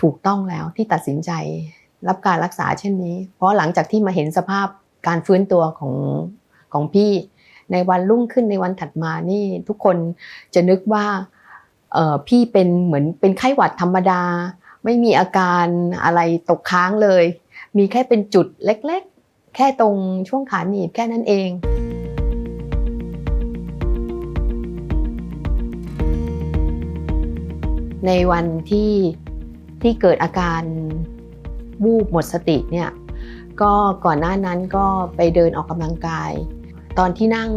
ถูกต้องแล้วที่ตัดสินใจรับการรักษาเช่นนี้ เพราะหลังจากที่มาเห็นสภาพการฟื้นตัวของของพี่ในวันรุ่งขึ้นในวันถัดมานี่ทุกคนจะนึกว่าพี่เป็นเหมือนเป็นไข้หวัดธรรมดา ไม่มีอาการอะไรตกค้างเลย มีแค่เป็นจุดเล็กๆ แค่ตรงช่วงขาหนีบแค่นั้นเองในวันที่ ที่เกิดอาการวูบหมดสติเนี่ยก็ก่อนหน้านั้นก็ไปเดินออกกำลังกาย ตอนที่นั่ง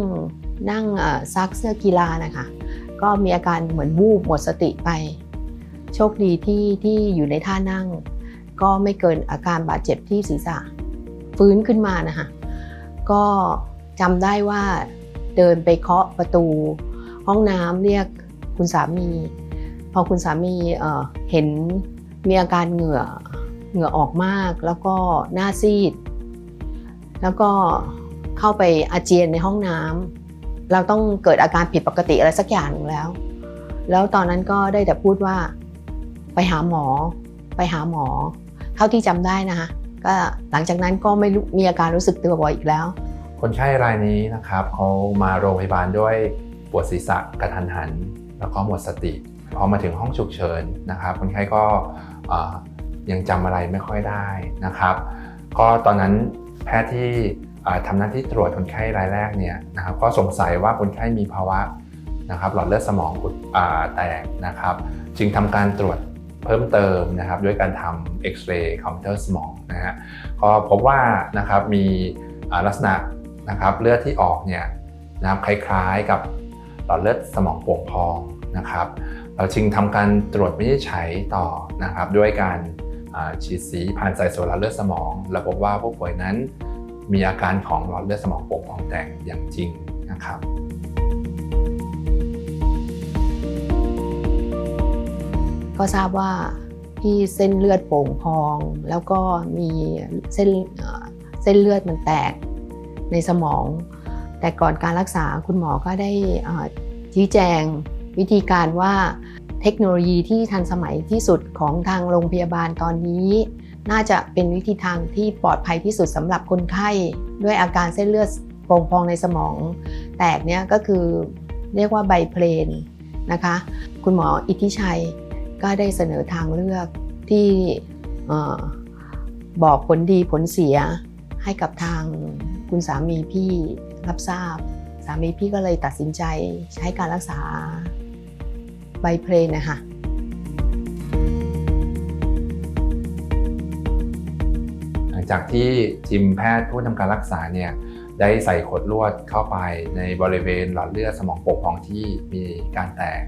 นั่งซักเสื้อกีฬานะคะก็มีอาการเหมือนวูบหมดสติไป โชคดีที่ที่อยู่ในท่านั่ง ก็ไม่เกินอาการบาดเจ็บที่ศีรษะ ฟื้นขึ้นมานะคะก็จำได้ว่าเดินไปเคาะประตู ห้องน้ำเรียกคุณสามี พอคุณสามีเเห็น มีอาการเหงื่อเหงื่อออกมากแล้วก็หน้าซีด แล้วก็เข้าไปอาเจียนในห้องน้ำเราต้องเกิดอาการผิดปกติอะไรสักอย่างหนึ่งแล้ว แล้วตอนนั้นก็ได้แต่พูดว่า ไปหาหมอ ไปหาหมอ เท่าที่จำได้นะคะก็หลังจากนั้นก็ไม่รู้มีอาการรู้สึกตัวบ่อยอีกแล้ว คนไข้รายนี้นะครับเขามาโรงพยาบาลด้วยปวดศีรษะกระทันหัน แล้วก็หมดสติพอมาถึงห้องฉุกเฉินนะครับ คนไข้ก็ ยังจำอะไรไม่ค่อยได้นะครับ ก็ตอนนั้นแพทย์ที่ทำหน้าที่ตรวจคนไข้รายแรกเนี่ยนะครับก็สงสัยว่าคนไข้มีภาวะนะครับหลอดเลือดสมองอุดแตกนะครับ จึงทำการตรวจเพิ่มเติมนะครับ ด้วยการทำเอ็กซเรย์คอมพิวเตอร์สมองนะฮะก็พบว่านะครับมีลักษณะนะครับเลือดที่ออกเนี่ยนะครับคล้ายๆกับหลอดเลือดสมองโป่งพองนะครับ เราจึงทำการตรวจวินิจฉัยต่อนะครับ ด้วยการฉีดสีผ่านสายโซลาร์เลือดสมองและพบว่าผู้ป่วยนั้นมีอาการของหลอดเลือดสมองโป่งพองแตกอย่างจริงนะครับก็ทราบว่าพี่เส้นเลือดโป่งพอง แล้วก็มีเส้นเส้นเลือดมันแตกในสมอง แต่ก่อนการรักษาคุณหมอก็ได้ชี้แจง วิธีการว่าเทคโนโลยีที่ทันสมัยที่สุดของทางโรงพยาบาลตอนนี้ น่าจะเป็นวิธีทางที่ปลอดภัยที่สุดสำหรับคนไข้ ด้วยอาการเส้นเลือดโป่งพองในสมอง แตกเนี่ยก็คือเรียกว่าไบเพลนนะคะ คุณหมออิทธิชัยก็ได้เสนอทางเลือกที่บอกผลดีผลเสียให้กับทางคุณสามีพี่รับทราบ สามีพี่ก็เลยตัดสินใจใช้การรักษา ไบเพลนนะคะหลังจากที่ทีมแพทย์ผู้ทำการรักษาเนี่ยได้ใส่ขดลวดเข้าไปในบริเวณหลอดเลือดสมองโป่งพองที่มีการแตก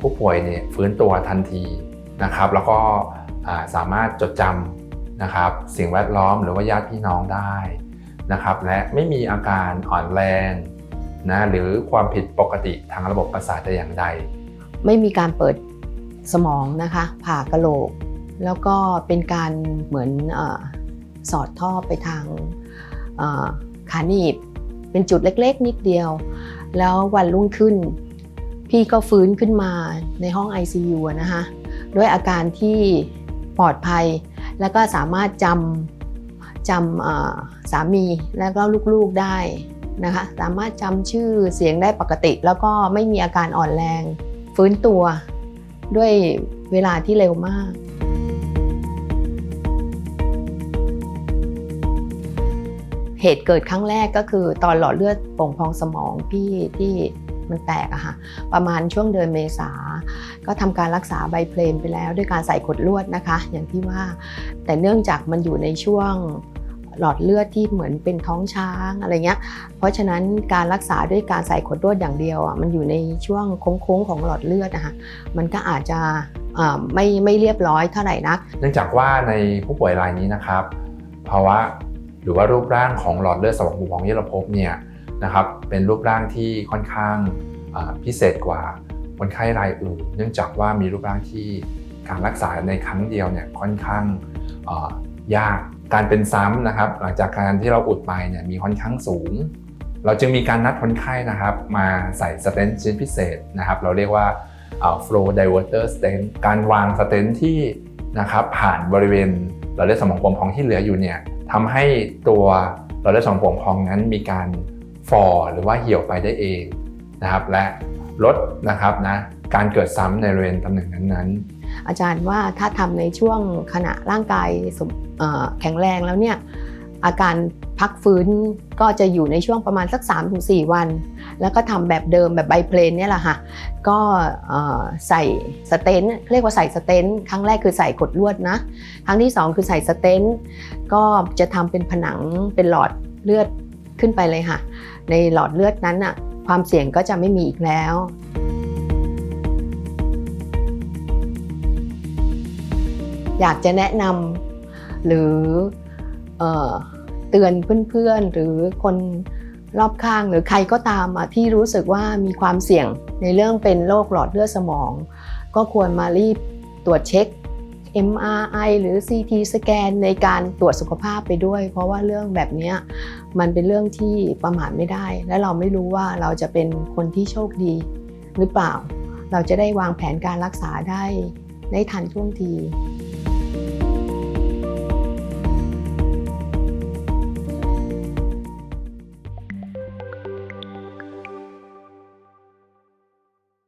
ผู้ป่วยเนี่ยฟื้นตัวทันทีนะครับ แล้วก็สามารถจดจำนะครับสิ่งแวดล้อมหรือว่าญาติพี่น้องได้นะครับ และไม่มีอาการอ่อนแรงนะหรือความผิดปกติทางระบบประสาทแต่อย่างใด ไม่มีการเปิดสมองนะคะผ่ากะโหลก แล้วก็เป็นการเหมือนอสอดท่อไปทางขาหนีบ เป็นจุดเล็กๆ นิดเดียว แล้ววันรุ่งขึ้น พี่ก็ฟื้นขึ้นมาในห้อง ICU นะคะด้วยอาการที่ปลอดภัย แล้วก็สามารถจำจำสามีแล้วก็ลูกๆได้นะคะสามารถจำชื่อเสียงได้ปกติ แล้วก็ไม่มีอาการอ่อนแรง ฟื้นตัวด้วยเวลาที่เร็วมาก เหตุเกิดครั้งแรกก็คือตอนหลอดเลือดโป่งพองสมองพี่ที่มันแตกอะค่ะประมาณช่วงเดือนเมษา ก็ทำการรักษาไบเพลนไปแล้ว ด้วยการใส่ขดลวดนะคะ อย่างที่ว่าแต่เนื่องจากมันอยู่ในช่วง หลอดเลือดที่เหมือนเป็นท้องช้างอะไรเงี้ย เพราะฉะนั้นการรักษาด้วยการใส่ขดลวดอย่างเดียวอะมันอยู่ในช่วงโค้งๆของหลอดเลือดนะคะมันก็อาจจะไม่ไม่เรียบร้อยเท่าไหร่นัก เนื่องจากว่าในผู้ป่วยรายนี้นะครับภาวะหรือว่ารูปร่างของหลอดเลือดสมองผูกพองที่เราพบเนี่ยนะครับเป็นรูปร่างที่ค่อนข้างพิเศษกว่าคนไข้รายอื่น เนื่องจากว่ามีรูปร่างที่การรักษาในครั้งเดียวเนี่ยค่อนข้างยาก การเป็นซ้ำนะครับ หลังจากการที่เราอุดไปเนี่ยมีค่อนข้างสูง เราจึงมีการนัดคนไข้นะครับ มาใส่สเตนชิ้นพิเศษนะครับ เราเรียกว่า flow diverter stent การวางสเตนที่นะครับผ่านบริเวณหลอดเลือดสมองโป่งพองที่เหลืออยู่เนี่ยทำให้ตัวหลอดเลือดสมองโป่งพองนั้นมีการฝ่อหรือว่าเหี่ยวไปได้เองนะครับ และลดนะครับนะการเกิดซ้ำในบริเวณตำแหน่งนั้นๆ อาจารย์ว่าถ้าทำในช่วงขณะร่างกายแข็งแรงแล้วเนี่ยอาการพักฟื้นก็จะอยู่ในช่วงประมาณสัก 3-4 วัน แล้วก็ทำแบบเดิมแบบไบเพลนเนี่ยแหละค่ะ ก็ใส่สเตนเรียกว่าใส่สเตนครั้งแรกคือใส่กดลวดนะ ครั้งที่ 2 คือใส่สเตนก็จะทำเป็นผนังเป็นหลอดเลือดขึ้นไปเลยค่ะ ในหลอดเลือดนั้นน่ะความเสี่ยงก็จะไม่มีอีกแล้ว อยากจะแนะนำหรือเออเตือนเพื่อนๆ หรือคนรอบข้างหรือใครก็ตามที่รู้สึกว่ามีความเสี่ยงในเรื่องเป็นโรคหลอดเลือดสมอง ก็ควรมารีบตรวจเช็ค MRI หรือ CT สแกนในการตรวจสุขภาพไปด้วย เพราะว่าเรื่องแบบนี้มันเป็นเรื่องที่ประมาทไม่ได้ และเราไม่รู้ว่าเราจะเป็นคนที่โชคดีหรือเปล่า เราจะได้วางแผนการรักษาได้ได้ทันท่วงที